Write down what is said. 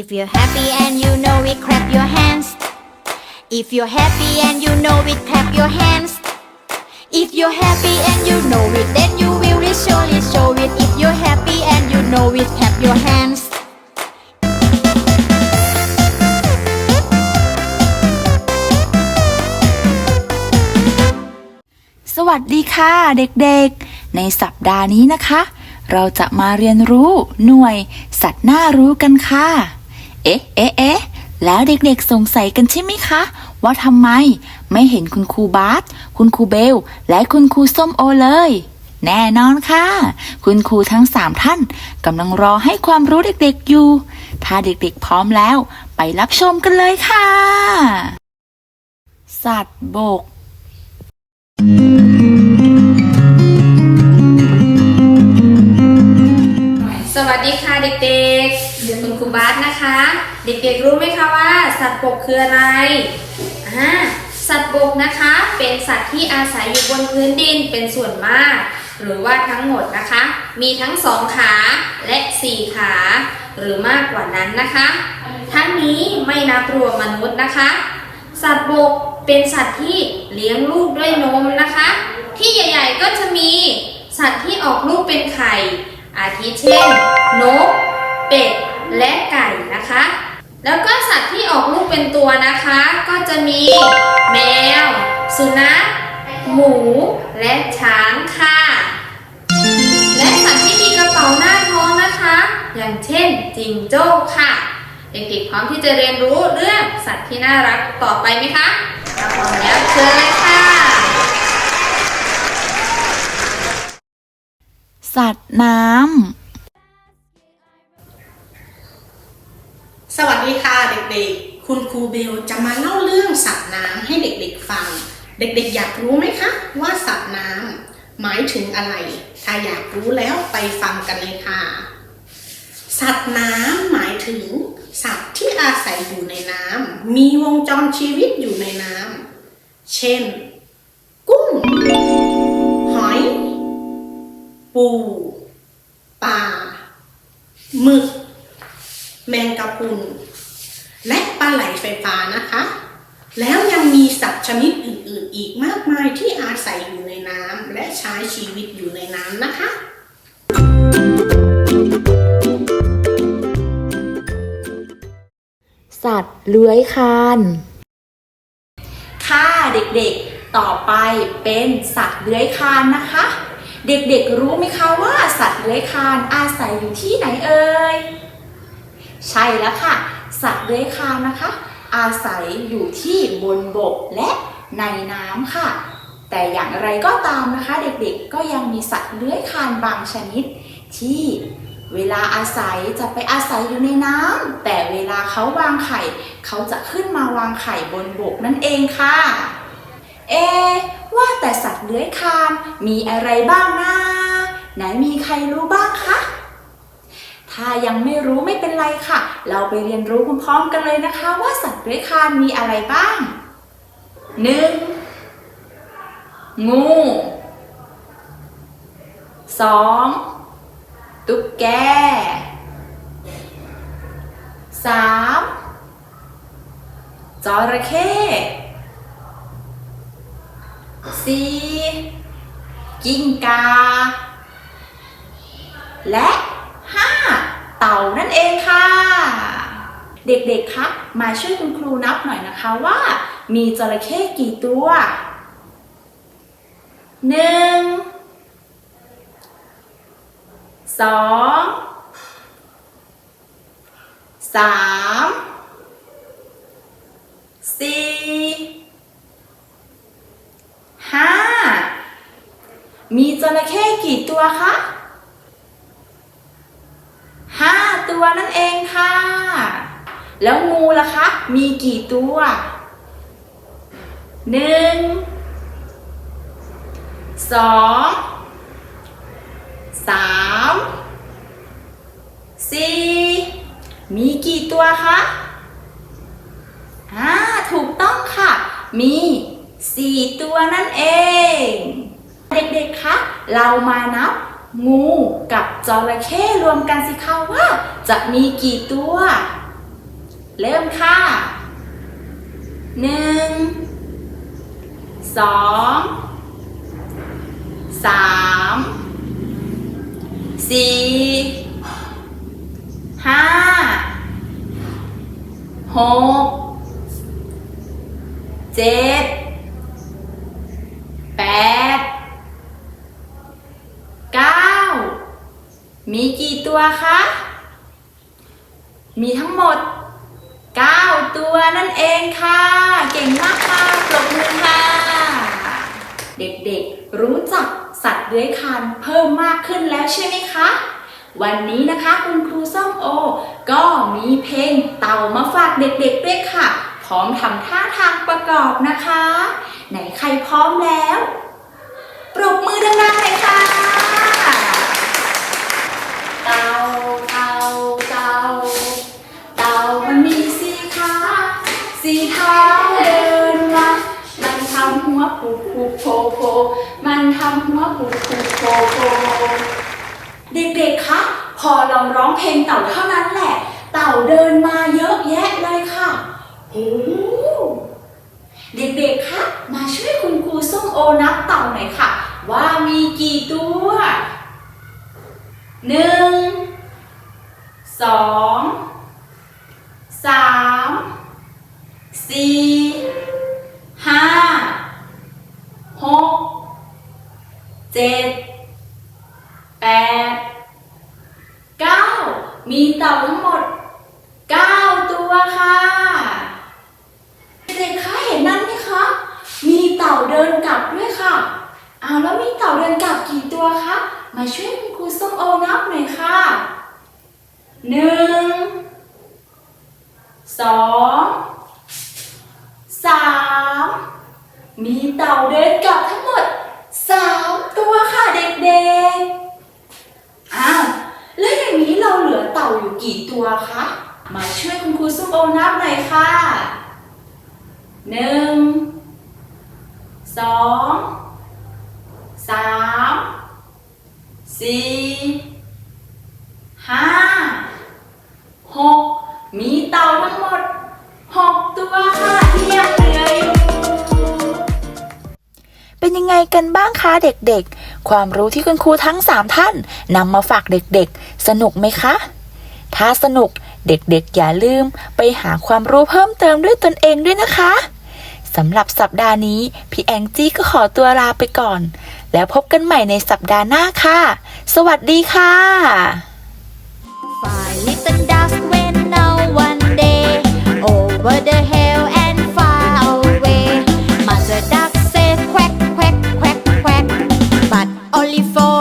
If you're happy and you know it, clap your hands. If you're happy and you know it, clap your hands. If you're happy and you know it, then you will surely show it. If you're happy and you know it, clap your hands. สวัสดีค่ะเด็กๆ ในสัปดาห์นี้นะคะ เราจะมาเรียนรู้หน่วยสัตว์น่ารู้กันค่ะ เอ๊ะ เอ๊ะ เอ๊ะ แล้วเด็กๆสงสัยกันใช่ไหมคะ ว่าทำไมไม่เห็นคุณครูบาสคุณครูเบล และคุณครูส้มโอเลย แน่นอนค่ะ คุณครูทั้งสามท่านกำลังรอให้ความรู้เด็กๆอยู่ ถ้าเด็กๆพร้อมแล้ว ไปรับชมกันเลยค่ะ สัตว์บกสวัสดีค่ะเด็กๆ คุณครูบาสนะคะ เด็กๆรู้ไหมคะว่า สัตว์บกคืออะไรอ่าสัตว์บกนะคะ เป็นสัตว์ที่อาศัยอยู่บนพื้นดินเป็นส่วนมาก หรือว่าทั้งหมดนะคะ มีทั้งสองขาและสี่ขาหรือมากกว่านั้นนะคะ ทั้งนี้ไม่นับรวมมนุษย์นะคะ สัตว์บกเป็นสัตว์ที่เลี้ยงลูกด้วยนมนะคะ ที่ใหญ่ๆก็จะมีสัตว์ที่ออกลูกเป็นไข่ อาทิเช่น นก เป็ด และไก่นะคะ แล้วก็สัตว์ที่ออกลูกเป็นตัวนะคะ ก็จะมีแมว สุนัข หมู และช้างค่ะ และสัตว์ที่มีกระเป๋าหน้าท้องนะคะ อย่างเช่นจิงโจ้ค่ะ เด็กๆพร้อมที่จะเรียนรู้เรื่องสัตว์ที่น่ารักต่อไปไหมคะถ้าพร้อมแล้วเชิญเลยค่ะ สัตว์น้ำ สวัสดีค่ะเด็กๆ คุณครูเบลจะมาเล่าเรื่องสัตว์น้ำให้เด็กๆฟัง เด็กๆ อยากรู้ไหมคะว่าสัตว์น้ำหมายถึงอะไร ถ้าอยากรู้แล้วไปฟังกันเลยค่ะ สัตว์น้ำหมายถึง สัตว์ที่อาศัยอยู่ในน้ำมีวงจรชีวิตอยู่ในน้ำเช่น กุ้ง หอย ปูปลาหมึก แมงกะพรุน และปลาไหลไฟฟ้านะคะ แล้วยังมีสัตว์ชนิดอื่นๆ อีกมากมายที่อาศัยอยู่ในน้ำและใช้ชีวิตอยู่ในน้ำนะคะ สัตว์เลื้อยคลานค่ะเด็กๆ ต่อไปเป็นสัตว์เลื้อยคลานนะคะ เด็กๆรู้ไหมคะว่าสัตว์เลื้อยคลานอาศัยอยู่ที่ไหนเอ่ย ใช่แล้วค่ะ สัตว์เลื้อยคลานนะคะ อาศัยอยู่ที่บนบกและในน้ำค่ะ แต่อย่างไรก็ตามนะคะ เด็กๆก็ยังมีสัตว์เลื้อยคลานบางชนิด ที่เวลาอาศัยจะไปอาศัยอยู่ในน้ำแต่เวลาเขาวางไข่ เขาจะขึ้นมาวางไข่บนบกนั่นเองค่ะ เอ ว่าแต่สัตว์เลื้อยคลานมีอะไรบ้างนะไหนมีใครรู้บ้างคะ ถ้ายังไม่รู้ไม่เป็นไรค่ะ เราไปเรียนรู้พร้อมๆกันเลยนะคะ ว่าสัตว์เลื้อยคลานมีอะไรบ้างหนึ่งงูสองตุ๊กแกสามจระเข้สี่กิ้งกา และ เต่านั่นเองค่ะ เด็กๆ คะมาช่วยคุณครูนับหน่อยนะคะว่า มีจระเข้กี่ตัวหนึ่งสองสามสี่ห้ามีจระเข้กี่ตัวคะห้า ตัวนั่นเองค่ะ แล้วงูล่ะคะ มีกี่ตัวหนึ่งสองสามสี่มีกี่ตัวคะอ่าถูกต้องค่ะ มีสี่ตัวนั่นเอง เด็กๆคะเรามานับ งูกับจระเข้รวมกันสิคะว่า จะมีกี่ตัว เริ่มค่ะหนึ่งสองสามสี่ห้าหกเจ็ดแปดเก้า มีกี่ตัวคะ มีทั้งหมด 9 ตัวนั่นเองค่ะ เก่งมากค่ะปรบมือค่ะ เด็กๆ รู้จักสัตว์เลื้อยคลานเพิ่มมากขึ้นแล้วใช่ไหมคะ วันนี้นะคะคุณครูส้มโอ ก็มีเพลงเต่ามาฝากเด็กๆด้วยค่ะ พร้อมทำท่าทางประกอบนะคะ ไหนใครพร้อมแล้ว ปรบมือดังๆเลยค่ะ สี่เท้าเดินมามันทำหัวปูปูโผโผมันทำหัวปูปูโผโผเด็กๆ คะ พอเราร้องเพลงเต่าเท่านั้นแหละ เต่าเดินมาเยอะแยะเลยค่ะโอ้โหเด็กๆ คะ มาช่วยคุณครูส้มโอนับเต่าหน่อยค่ะ ว่ามีกี่ตัวหนึ่งสอง วคะ มาช่วยคุณครูส้มโอนับหน่อยค่ะหนึ่งสองสามมีเต่าเดินกลับทั้งหมดสามตัวค่ะเด็กๆ อ้าว แล้วอย่างนี้เราเหลือเต่าอยู่กี่ตัวคะ มาช่วยคุณครูส้มโอนับหน่อยค่ะหนึ่งสองสาม สี่ห้าหกมีเต่าทั้งหมดหกตัวที่ยังเหลืออยู่เป็นยังไงกันบ้างคะเด็กๆ ความรู้ที่คุณครูทั้ง 3 ท่านนำมาฝากเด็กๆ สนุกไหมคะ ถ้าสนุกเด็กๆ อย่าลืมไปหาความรู้เพิ่มเติมด้วยตนเองด้วยนะคะสำหรับสัปดาห์นี้ พี่แองจี้ก็ขอตัวลาไปก่อน แล้วพบกันใหม่ในสัปดาห์หน้าค่ะ สวัสดีค่ะ Five little ducks went out one day over the hill and far away. Mother duck said quack, quack, quack, quack, but only four